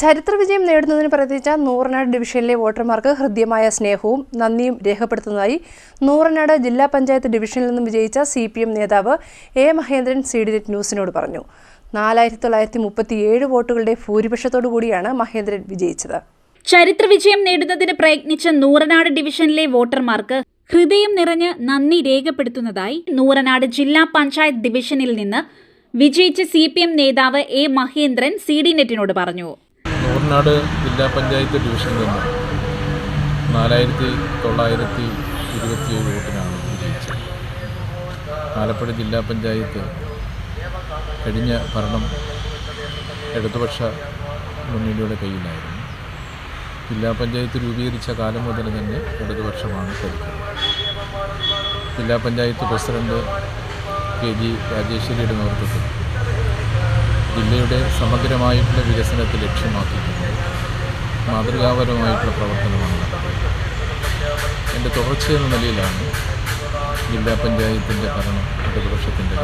ചരിത്ര വിജയം നേടുന്നതിന് പ്രത്യേകിച്ച നൂറനാട് ഡിവിഷനിലെ വോട്ടർമാർക്ക് ഹൃദ്യമായ സ്നേഹവും നന്ദിയും രേഖപ്പെടുത്തുന്നതായി നൂറനാട് ജില്ലാ പഞ്ചായത്ത് ഡിവിഷനിൽ നിന്നും വിജയിച്ച സി പി എം നേതാവ് A Mahendran C D net ന്യൂസിനോട് പറഞ്ഞു. നാലായിരത്തി തൊള്ളായിരത്തി മുപ്പത്തിയേഴ് വോട്ടുകളുടെ ഭൂരിപക്ഷത്തോടു കൂടിയാണ് മഹേന്ദ്രൻ വിജയിച്ചത്. ചരിത്ര വിജയം നേടുന്നതിന് പ്രയത്നിച്ച നൂറനാട് ഡിവിഷനിലെ വോട്ടർമാർക്ക് ഹൃദയം നിറഞ്ഞ് നന്ദി രേഖപ്പെടുത്തുന്നതായി നൂറനാട് ജില്ലാ പഞ്ചായത്ത് ഡിവിഷനിൽ നിന്ന് വിജയിച്ച സി നേതാവ് എ മഹേന്ദ്രൻ സി നെറ്റിനോട് പറഞ്ഞു. നൂറിനാട് ജില്ലാ പഞ്ചായത്ത് ഡിവിഷനിൽ നിന്ന് നാലായിരത്തി തൊള്ളായിരത്തി ഇരുപത്തിയേഴ് വോട്ടിനാണ് വിജയിച്ചത്. ആലപ്പുഴ ജില്ലാ പഞ്ചായത്ത് കഴിഞ്ഞ ഭരണം ഇടതുപക്ഷ മുന്നണിയുടെ കയ്യിലായിരുന്നു. ജില്ലാ പഞ്ചായത്ത് രൂപീകരിച്ച കാലം മുതൽ തന്നെ ഇടതുപക്ഷമാണ് ഭരിക്കുന്നത്. ജില്ലാ പഞ്ചായത്ത് പ്രസിഡന്റ് കെ ജി രാജേശ്വരിയുടെ നേതൃത്വത്തിൽ ജില്ലയുടെ സമഗ്രമായിട്ടുള്ള വികസനത്തെ ലക്ഷ്യമാക്കിക്കൊണ്ട് മാതൃകാപരമായിട്ടുള്ള പ്രവർത്തനമാണ്. എന്റെ തുടർച്ചയെന്ന നിലയിലാണ് ജില്ലാ പഞ്ചായത്തിന്റെ ഭരണം ഇടതുപക്ഷത്തിന്റെ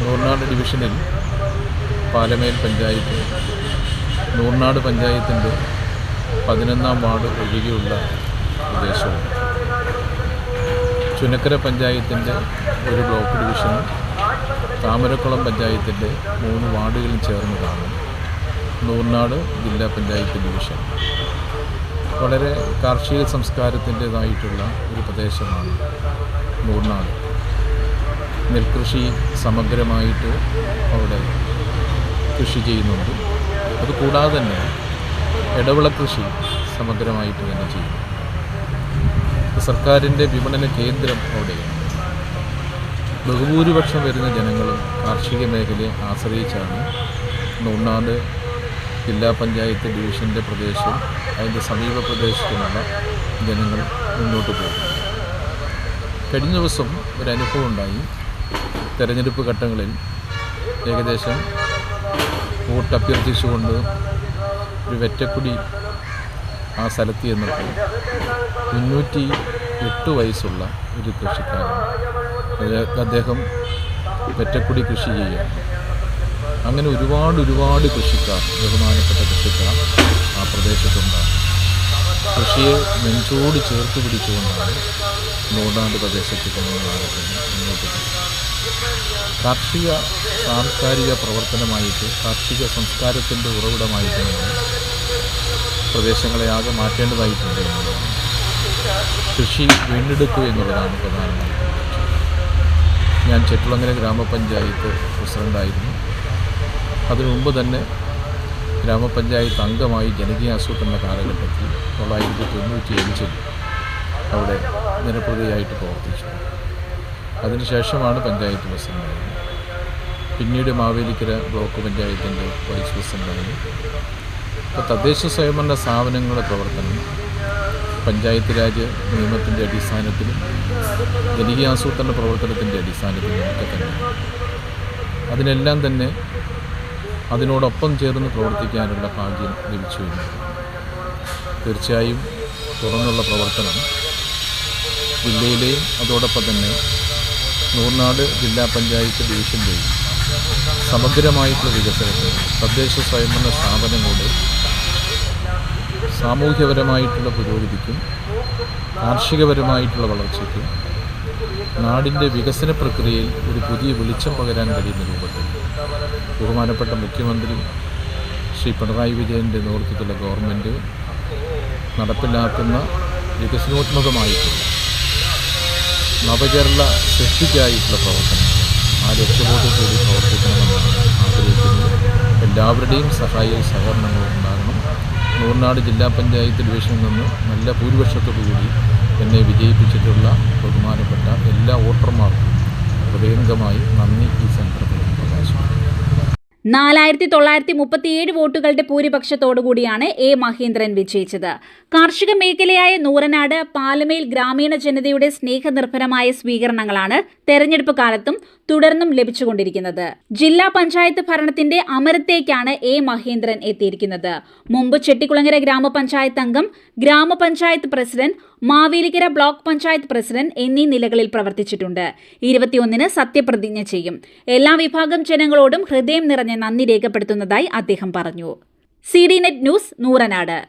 നൂർനാട് ഡിവിഷനിൽ പാലമേൽ പഞ്ചായത്ത് നൂർനാട് പഞ്ചായത്തിന്റെ പതിനൊന്നാം വാർഡ് ഒഴികെയുള്ള പ്രദേശവും. ചുനക്കര പഞ്ചായത്തിന്റെ ഒരു ബ്ലോക്ക് ഡിവിഷനും താമരക്കുളം പഞ്ചായത്തിന്റെ മൂന്ന് വാർഡുകളും ചേർന്നതാണ് നൂർനാട് ജില്ലാ പഞ്ചായത്ത് ഡിവിഷൻ. വളരെ കാർഷിക സംസ്കാരത്തിന്റേതായിട്ടുള്ള ഒരു പ്രദേശമാണ് നൂർനാട്. നെൽകൃഷി സമഗ്രമായിട്ട് അവിടെ കൃഷി ചെയ്യുന്നുണ്ട്. അതുകൂടാതെ തന്നെ ഇടവിള കൃഷി സമഗ്രമായിട്ട് തന്നെ ചെയ്യുന്നു. സർക്കാരിന്റെ വിപണന കേന്ദ്രം അവിടെയാണ് ബഹുഭൂരിപക്ഷം വരുന്ന ജനങ്ങളും കാർഷിക മേഖലയെ ആശ്രയിച്ചാണ് നൂണ്ണാട് ജില്ലാ പഞ്ചായത്ത് ഡിവിഷന്റെ പ്രദേശവും അതിന്റെ സമീപ പ്രദേശത്തുമുള്ള ജനങ്ങൾ മുന്നോട്ട് പോകുന്നത്. കഴിഞ്ഞ ദിവസം ഒരു അനുഭവം ഉണ്ടായി. തെരഞ്ഞെടുപ്പ് ഘട്ടങ്ങളിൽ ഏകദേശം വോട്ട് അഭ്യർത്ഥിച്ചുകൊണ്ട് ഒരു വെറ്റക്കുടി ആ സ്ഥലത്ത് ചെന്നപ്പോൾ മുന്നൂറ്റി എട്ട് വയസ്സുള്ള ഒരു കൃഷിക്കാരൻ അദ്ദേഹം വെറ്റക്കുടി കൃഷി ചെയ്യുക. അങ്ങനെ ഒരുപാട് ഒരുപാട് കൃഷിക്കാർ ബഹുമാനപ്പെട്ട കൃഷിക്കാർ ആ പ്രദേശത്തുണ്ടാകും. കൃഷിയെ നെഞ്ചോട് ചേർത്ത് പിടിച്ചുകൊണ്ടാണ് നൂടാണ്ട് പ്രദേശത്ത് മുന്നോട്ട് കാർഷിക സാംസ്കാരിക പ്രവർത്തനമായിട്ട് കാർഷിക സംസ്കാരത്തിന്റെ ഉറവിടമായിട്ട് നമ്മൾ പ്രദേശങ്ങളെ ആകെ മാറ്റേണ്ടതായിട്ടുണ്ട് കൃഷി വീണ്ടെടുക്കുക എന്നുള്ളതാണ് പ്രധാനമായിട്ടും ഞാൻ ചെട്ടുളങ്ങര ഗ്രാമപഞ്ചായത്ത് പ്രസിഡന്റായിരുന്നു അതിനു മുമ്പ് തന്നെ ഗ്രാമപഞ്ചായത്ത് അംഗമായി ജനകീയ ആസൂത്രണ കാലഘട്ടത്തിൽ തൊള്ളായിരത്തി തൊണ്ണൂറ്റി അഞ്ചിൽ അവിടെ ജനപ്രതിയായിട്ട് പ്രവർത്തിച്ചു. അതിനുശേഷമാണ് പഞ്ചായത്ത് പ്രസിഡന്റായത് പിന്നീട് മാവേലിക്കര ബ്ലോക്ക് പഞ്ചായത്തിന്റെ വൈസ് പ്രസിഡന്റായി അപ്പോൾ തദ്ദേശ സ്വയംഭരണ സ്ഥാപനങ്ങളുടെ പ്രവർത്തനം പഞ്ചായത്ത് രാജ് നിയമത്തിന്റെ അടിസ്ഥാനത്തിലും ജനകീയ ആസൂത്രണ പ്രവർത്തനത്തിന്റെ അടിസ്ഥാനത്തിലും ഒക്കെ തന്നെ. അതിനെല്ലാം തന്നെ അതിനോടൊപ്പം ചേർന്ന് പ്രവർത്തിക്കാനുള്ള ഭാഗ്യം ലഭിച്ചു തീർച്ചയായും തുറന്നുള്ള പ്രവർത്തനം ജില്ലയിലെയും അതോടൊപ്പം തന്നെ നൂർനാട് ജില്ലാ പഞ്ചായത്ത് ഡിവിഷന്റെയും സമഗ്രമായിട്ടുള്ള വികസനത്തിന് തദ്ദേശ സ്വയംഭരണ സ്ഥാപനങ്ങളുടെ സാമൂഹ്യപരമായിട്ടുള്ള പുരോഗതിക്കും കാർഷികപരമായിട്ടുള്ള വളർച്ചയ്ക്കും നാടിന്റെ വികസന പ്രക്രിയയിൽ ഒരു പുതിയ വെളിച്ചം പകരാൻ കഴിയുന്ന രൂപത്തിൽ ബഹുമാനപ്പെട്ട മുഖ്യമന്ത്രി ശ്രീ പിണറായി വിജയന്റെ നേതൃത്വത്തിലുള്ള ഗവൺമെന്റ് നടപ്പിലാക്കുന്ന വികസനോത്മകമായിട്ടുള്ള നവകേരള സൃഷ്ടിക്കായിട്ടുള്ള പ്രവർത്തനം ആ ലക്ഷ്യബോധത്തോടെ പ്രവർത്തിക്കണമെന്നാണ് ആഗ്രഹിക്കുന്നത് എല്ലാവരുടെയും സഹായവും സഹകരണങ്ങളും ഉണ്ടാകണം. നൂർനാട് ജില്ലാ പഞ്ചായത്ത് ഡിവിഷനിൽ നിന്ന് നല്ല ഭൂരിപക്ഷത്തോടു കൂടി എന്നെ വിജയിപ്പിച്ചിട്ടുള്ള ബഹുമാനപ്പെട്ട എല്ലാ വോട്ടർമാർക്കും ഹൃദയംഗമായി നന്ദി ഈ പ്രകാശിക്കുന്നു നാലായിരത്തി തൊള്ളായിരത്തി മുപ്പത്തിയേഴ് വോട്ടുകളുടെ ഭൂരിപക്ഷത്തോടുകൂടിയാണ് എ മഹേന്ദ്രൻ വിജയിച്ചത്. കാർഷിക മേഖലയായ നൂറനാട് പാലമേൽ ഗ്രാമീണ ജനതയുടെ സ്നേഹനിർഭരമായ സ്വീകരണങ്ങളാണ് തെരഞ്ഞെടുപ്പ് കാലത്തും തുടർന്നും ലഭിച്ചുകൊണ്ടിരിക്കുന്നത്. ജില്ലാ പഞ്ചായത്ത് ഭരണത്തിന്റെ അമരത്തേക്കാണ് എ മഹേന്ദ്രൻ എത്തിയിരിക്കുന്നത്. മുമ്പ് ചെട്ടിക്കുളങ്ങര ഗ്രാമപഞ്ചായത്ത് അംഗം ഗ്രാമപഞ്ചായത്ത് president Mavelikara block panchayat president എന്നീ നിലകളിൽ പ്രവർത്തിച്ചിട്ടുണ്ട്. ഇരുപത്തിയൊന്നിന് സത്യപ്രതിജ്ഞ ചെയ്യും. എല്ലാ വിഭാഗം ജനങ്ങളോടും ഹൃദയം നിറഞ്ഞ നന്ദി രേഖപ്പെടുത്തുന്നതായി അദ്ദേഹം പറഞ്ഞു. C news Nooranad.